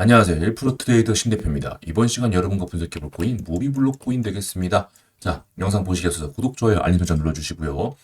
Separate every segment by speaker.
Speaker 1: 안녕하세요. 1프로 트레이더 신대표입니다. 이번 시간 여러분과 분석해볼 코인 무비블록 코인 되겠습니다. 자, 영상 보시기 앞서서 구독, 좋아요, 알림 설정 눌러주시고요.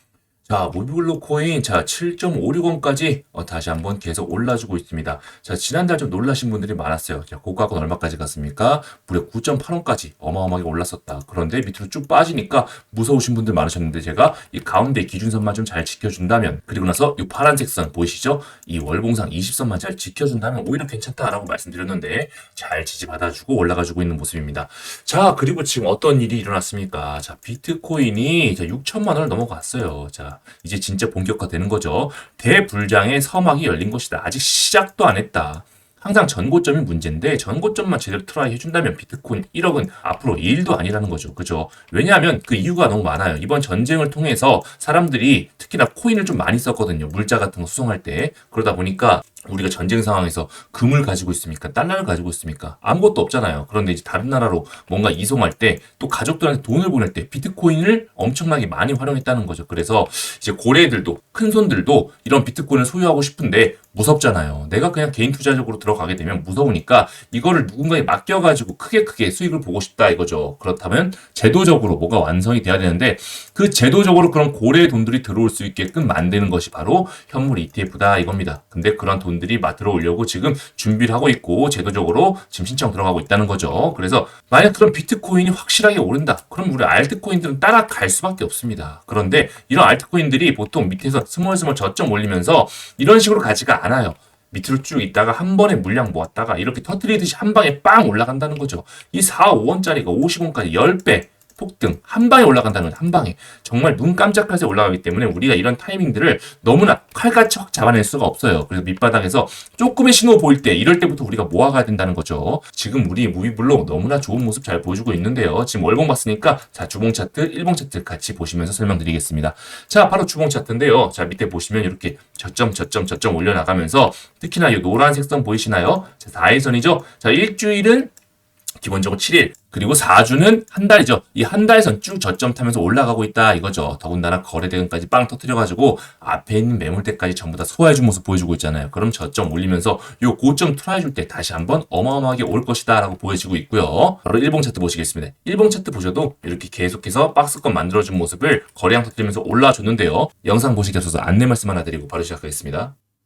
Speaker 1: 자, 무비블록 코인, 자, 7.56원까지 어, 다시 한번 계속 올라주고 있습니다. 자, 지난달 좀 놀라신 분들이 많았어요. 자, 고가는 얼마까지 갔습니까? 무려 9.8원까지 어마어마하게 올랐었다. 그런데 밑으로 쭉 빠지니까 무서우신 분들 많으셨는데 제가 이 가운데 기준선만 좀 잘 지켜준다면 그리고 나서 이 파란색 선 보이시죠? 이 월봉상 20선만 잘 지켜준다면 오히려 괜찮다라고 말씀드렸는데 잘 지지받아주고 올라가주고 있는 모습입니다. 자, 그리고 지금 어떤 일이 일어났습니까? 자, 비트코인이 6천만 원을 넘어갔어요. 자, 이제 진짜 본격화되는 거죠. 대불장의 서막이 열린 것이다. 아직 시작도 안 했다. 항상 전고점이 문제인데 전고점만 제대로 트라이 해준다면 비트코인 1억은 앞으로 1도 아니라는 거죠. 그죠? 왜냐하면 그 이유가 너무 많아요. 이번 전쟁을 통해서 사람들이 특히나 코인을 좀 많이 썼거든요. 물자 같은 거 수송할 때. 그러다 보니까 우리가 전쟁 상황에서 금을 가지고 있습니까? 달러를 가지고 있습니까? 아무것도 없잖아요. 그런데 이제 다른 나라로 뭔가 이송할 때 또 가족들한테 돈을 보낼 때 비트코인을 엄청나게 많이 활용했다는 거죠. 그래서 이제 고래들도 큰 손들도 이런 비트코인을 소유하고 싶은데 무섭잖아요. 내가 그냥 개인 투자적으로 들어가게 되면 무서우니까 이거를 누군가에 맡겨가지고 크게 크게 수익을 보고 싶다 이거죠. 그렇다면 제도적으로 뭐가 완성이 돼야 되는데 그 제도적으로 그런 고래의 돈들이 들어올 수 있게끔 만드는 것이 바로 현물 ETF다 이겁니다. 근데 그런 돈들이 막 들어오려고 지금 준비를 하고 있고 제도적으로 지금 신청 들어가고 있다는 거죠. 그래서 만약 그런 비트코인이 확실하게 오른다. 그럼 우리 알트코인들은 따라갈 수밖에 없습니다. 그런데 이런 알트코인들이 보통 밑에서 스멀스멀 저점 올리면서 이런 식으로 가지가 않아요. 밑으로 쭉 있다가 한 번에 물량 모았다가 이렇게 터트리듯이 한 방에 빵 올라간다는 거죠. 이 4, 5원짜리가 50원까지 10배 폭등 한 방에 올라간다는 거죠. 한 방에 정말 눈 깜짝할 새 올라가기 때문에 우리가 이런 타이밍들을 너무나 칼같이 확 잡아낼 수가 없어요. 그래서 밑바닥에서 조금의 신호 보일 때 이럴 때부터 우리가 모아가야 된다는 거죠. 지금 우리 무비블록 너무나 좋은 모습 잘 보여주고 있는데요. 지금 월봉 봤으니까 자 주봉 차트, 일봉 차트 같이 보시면서 설명드리겠습니다. 자 바로 주봉 차트인데요. 자 밑에 보시면 이렇게 저점 저점 저점 올려나가면서 특히나 이 노란색 선 보이시나요? 자 4일선이죠. 자 일주일은 기본적으로 7일 그리고 4주는 한 달이죠. 이 한 달선 쭉 저점 타면서 올라가고 있다 이거죠. 더군다나 거래 대금까지 빵 터트려가지고 앞에 있는 매물대까지 전부 다 소화해준 모습 보여주고 있잖아요. 그럼 저점 올리면서 요 고점 트라이줄 때 다시 한번 어마어마하게 올 것이다 라고 보여지고 있고요. 바로 일봉 차트 보시겠습니다. 일봉 차트 보셔도 이렇게 계속해서 박스권 만들어준 모습을 거래량 터트리면서 올라줬는데요. 영상 보시기 앞서서 안내 말씀 하나 드리고 바로 시작하겠습니다.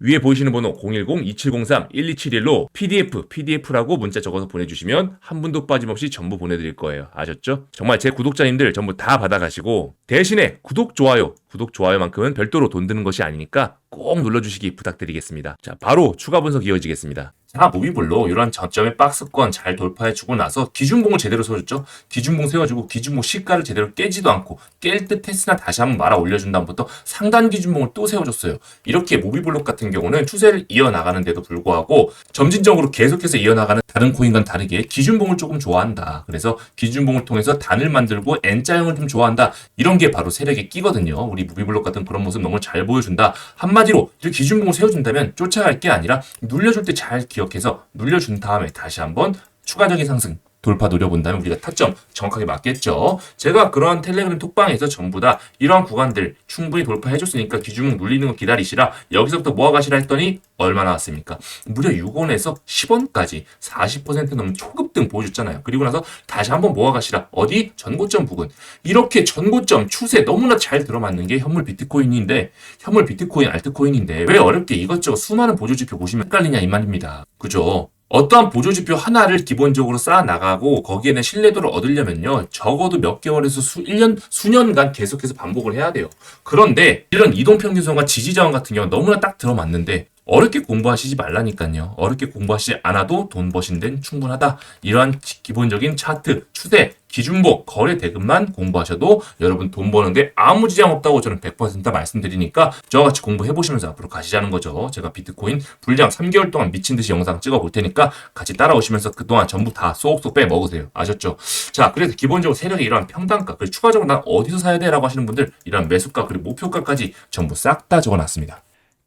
Speaker 2: 위에 보이시는 번호 010-2703-1271로 PDF, PDF라고 문자 적어서 보내주시면 한 분도 빠짐없이 전부 보내드릴 거예요. 아셨죠? 정말 제 구독자님들 전부 다 받아가시고 대신에 구독, 좋아요, 구독, 좋아요만큼은 별도로 돈 드는 것이 아니니까 꼭 눌러주시기 부탁드리겠습니다. 자, 바로 추가 분석 이어지겠습니다.
Speaker 1: 자, 무비블로 이런 저점의 박스권 잘 돌파해주고 나서 기준봉을 제대로 세워줬죠. 기준봉 세워주고 기준봉 시가를 제대로 깨지도 않고 깰듯 했으나 다시 한번 말아 올려준 다음부터 상단 기준봉을 또 세워줬어요. 이렇게 무비블록 같은 경우는 추세를 이어나가는데도 불구하고 점진적으로 계속해서 이어나가는 다른 코인과는 다르게 기준봉을 조금 좋아한다. 그래서 기준봉을 통해서 단을 만들고 N자형을 좀 좋아한다. 이런 게 바로 세력의 끼거든요. 우리 무비블록 같은 그런 모습 너무 잘 보여준다. 한마디로 기준봉을 세워준다면 쫓아갈 게 아니라 눌려줄 때 잘 기억해서 눌려준 다음에 다시 한번 추가적인 상승 돌파 노려본다면 우리가 타점 정확하게 맞겠죠. 제가 그런 텔레그램 톡방에서 전부 다 이러한 구간들 충분히 돌파해줬으니까 기준목 눌리는 거 기다리시라 여기서부터 모아가시라 했더니 얼마 나왔습니까? 무려 6원에서 10원까지 40% 넘는 초급등 보여줬잖아요. 그리고 나서 다시 한번 모아가시라 어디? 전고점 부근 이렇게 전고점 추세 너무나 잘 들어맞는 게 현물 비트코인인데 현물 비트코인 알트코인인데 왜 어렵게 이것저것 수많은 보조지표 보시면 헷갈리냐 이 말입니다. 그죠? 어떠한 보조지표 하나를 기본적으로 쌓아 나가고 거기에는 신뢰도를 얻으려면요 적어도 몇 개월에서 수 1년 수년간 계속해서 반복을 해야 돼요. 그런데 이런 이동평균선과 지지저항 같은 경우 는 너무나 딱 들어맞는데 어렵게 공부하시지 말라니까요. 어렵게 공부하시지 않아도 돈 버신 데는 충분하다. 이러한 기- 기본적인 차트, 추세, 기준복, 거래 대금만 공부하셔도 여러분 돈 버는데 아무 지장 없다고 저는 100% 말씀드리니까 저와 같이 공부해보시면서 앞으로 가시자는 거죠. 제가 비트코인 불량 3개월 동안 미친 듯이 영상 찍어 볼 테니까 같이 따라오시면서 그동안 전부 다 쏙쏙 빼 먹으세요. 아셨죠? 자, 그래서 기본적으로 세력의 이러한 평단가, 그리고 추가적으로 난 어디서 사야 돼? 라고 하시는 분들 이러한 매수가, 그리고 목표가까지 전부 싹 다 적어놨습니다.